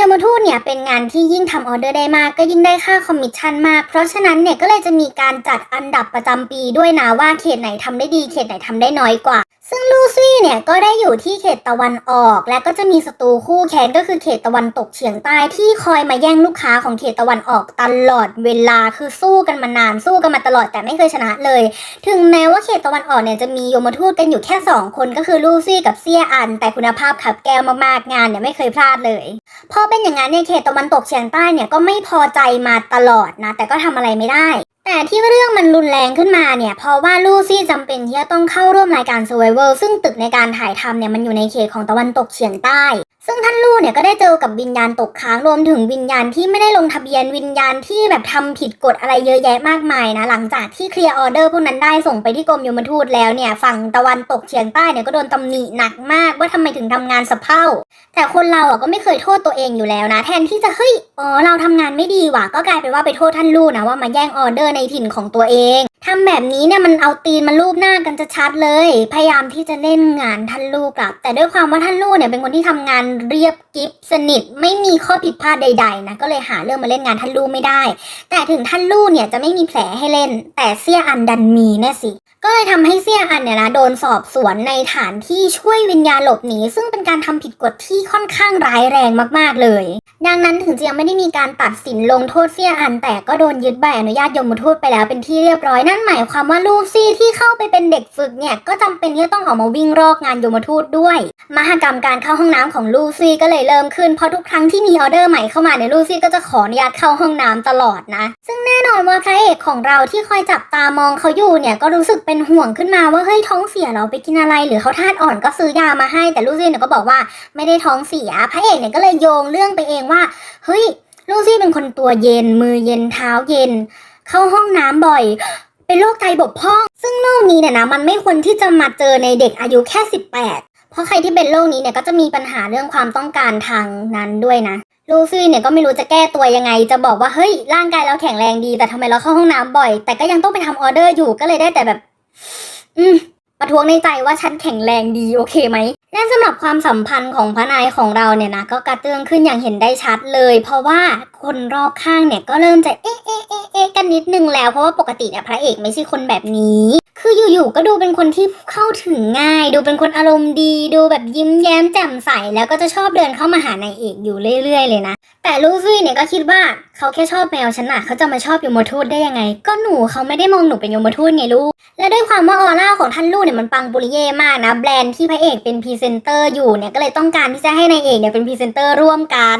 ยมทูตเนี่ยเป็นงานที่ยิ่งทำออเดอร์ได้มากก็ยิ่งได้ค่าคอมมิชชั่นมาก เพราะฉะนั้นเนี่ยก็เลยจะมีการจัดอันดับประจำปีด้วยนะว่าเขตไหนทำได้ดีเขตไหนทำได้น้อยกว่า ซึ่งลูซี่เนี่ยก็ได้อยู่ที่เขตตะวันออก และก็จะมีศัตรูคู่แค้นก็คือเขตตะวันตกเฉียงใต้ที่คอยมาแย่งลูกค้าของเขตตะวันออกตลอดเวลาคือสู้กันมานานสู้กันมาตลอดแต่ไม่เคยชนะเลย ถึงแม้ว่าเขตตะวันออกเนี่ยจะมียมทูตกันอยู่แค่ 2 คนก็คือลูซี่กับเซียอัน แต่คุณภาพขับแก้วมากๆงานเนี่ยไม่เคยพลาดเลยพอเป็นอย่างนั้นในเขตตะวันตกเฉียงใต้เนี่ยก็ไม่พอใจมาตลอดนะ แต่ก็ทำอะไรไม่ได้ แต่ที่เรื่องมันรุนแรงขึ้นมาเนี่ย เพราะว่าลูซี่จำเป็นที่จะต้องเข้าร่วมรายการ Survivor ซึ่งตึกในการถ่ายทำเนี่ยมันอยู่ในเขตของตะวันตกเฉียงใต้ ซึ่งท่านลู่เนี่ยก็ได้เจอกับวิญญาณตกค้างรวมถึงวิญญาณที่ไม่ได้ลงทะเบียนวิญญาณที่แบบทำผิดกฎอะไรเยอะแยะมากมายนะ หลังจากที่เคลียร์ออเดอร์พวกนั้นได้ส่งไปที่กรมยมทูตแล้วเนี่ยฝั่งตะวันตกเฉียงใต้เนี่ยก็โดนตำหนิหนักมากว่าทำไมถึงทำงานสะเพร่าแต่คนเราอะก็ไม่เคยโทษตัวเองอยู่แล้วนะ แทนที่จะเฮ้ยอ๋อเราทำงานไม่ดีว่ะก็กลายเป็นว่าไปโทษท่านลู่นะว่ามาแย่งออเดอร์ในถิ่นของตัวเอง ทำแบบนี้เนี่ยมันเอาตีนมาลูบหน้ากันจะชัดเลย พยายามที่จะเล่นงานท่านลู่กลับแต่ด้วยความว่าท่านลู่เนี่ยเป็นคนที่ทำงานเรียบกิฟสนิท ไม่มีข้อผิดพลาดใด ๆ นะก็เลยหาเรื่องมาเล่นงานท่านลู่ไม่ได้ แต่ถึงท่านลู่เนี่ยจะไม่มีแผลให้เล่น แต่เสี้ยอันดันมีแน่สิก็เลยทำให้เซี่ยอันเนี่ยนะโดนสอบสวนในฐานที่ช่วยวิญญาณหลบหนีซึ่งเป็นการทำผิดกฎที่ค่อนข้างร้ายแรงมากๆเลย ดังนั้นถึงจะยังไม่ได้มีการตัดสินลงโทษเซี่ยอันแต่ก็โดนยึดใบอนุญาตยมทูตไปแล้วเป็นที่เรียบร้อยนั่นหมายความว่าลูซี่ที่เข้าไปเป็นเด็กฝึกเนี่ยก็จำเป็นที่จะต้องออกมาวิ่งรอกงานยมทูตด้วย มหกรรมการเข้าห้องน้ำของลูซี่ก็เลยเริ่มขึ้นเพราะทุกครั้งที่มีออเดอร์ใหม่เข้ามาเนี่ยลูซี่ก็จะขออนุญาตเข้าห้องน้ำตลอดนะ ซึ่งแน่นอนว่าพระเอกของเราที่คอยจับตามองเขาอยู่เนี่ยก็รู้สึกเป็นห่วงขึ้นมาว่าเฮ้ยท้องเสียเหราไปกินอะไร หรือเขาธาตุอ่อนก็ซื้อยามาให้ แต่ลูซี่เนี่ยก็บอกว่าไม่ได้ท้องเสียพระเอกเนี่ยก็เลยโยงเรื่องไปเองว่าเฮ้ยลูซี่เป็นคนตัวเย็นมือเย็นเท้าเย็น เข้าห้องน้ำบ่อย เป็นโรคไตบกพร่อง ซึ่งโรคนี้เนี่ยนะมันไม่ควรที่จะมาเจอในเด็กอายุแค่ 18 เพราะใครที่เป็นโรคนี้เนี่ยก็จะมีปัญหาเรื่องความต้องการทางนั้นด้วยนะลูซี่เนี่ยก็ไม่รู้จะแก้ตัวยังไง จะบอกว่าเฮ้ยร่างกายเราแข็งแรงดี แต่ทำไมเราเข้าห้องน้ำบ่อย แต่ก็ยังต้องไปทำออเดอร์อยู่ก็เลยได้แต่แบบ อืมประท้วงในใจว่าฉันแข็งแรงดีโอเคไหม และสำหรับความสัมพันธ์ของพระนายของเราเนี่ยนะก็กระเตื้องขึ้นอย่างเห็นได้ชัดเลย เพราะว่าคนรอบข้างเนี่ยก็เริ่มจะเอ๊ะเอ๊ะเอ๊ะเอ๊ะกันนิดนึงแล้วเพราะว่าปกติเนี่ยพระเอกไม่ใช่คนแบบนี้ คืออยู่ๆก็ดูเป็นคนที่เข้าถึงง่าย ดูเป็นคนอารมณ์ดี ดูแบบยิ้มแย้มแจ่มใส แล้วก็จะชอบเดินเข้ามาหานายเอกอยู่เรื่อย ๆ เลยนะ แต่ลูฟี่เนี่ยก็คิดว่าเขาแค่ชอบแมวฉันน่ะเขาจะมาชอบยมทูตได้ยังไง ก็หนูเขาไม่ได้มองหนูเป็นยมทูตไงลูก และด้วยความว่าออร่าของท่านลูกเนี่ยมันปังปุริเย่มากนะ แบรนด์ที่พระเอกเป็นพรีเซนเตอร์อยู่เนี่ยก็เลยต้องการที่จะให้นายเอกเนี่ยเป็นพรีเซนเตอร์ร่วมกัน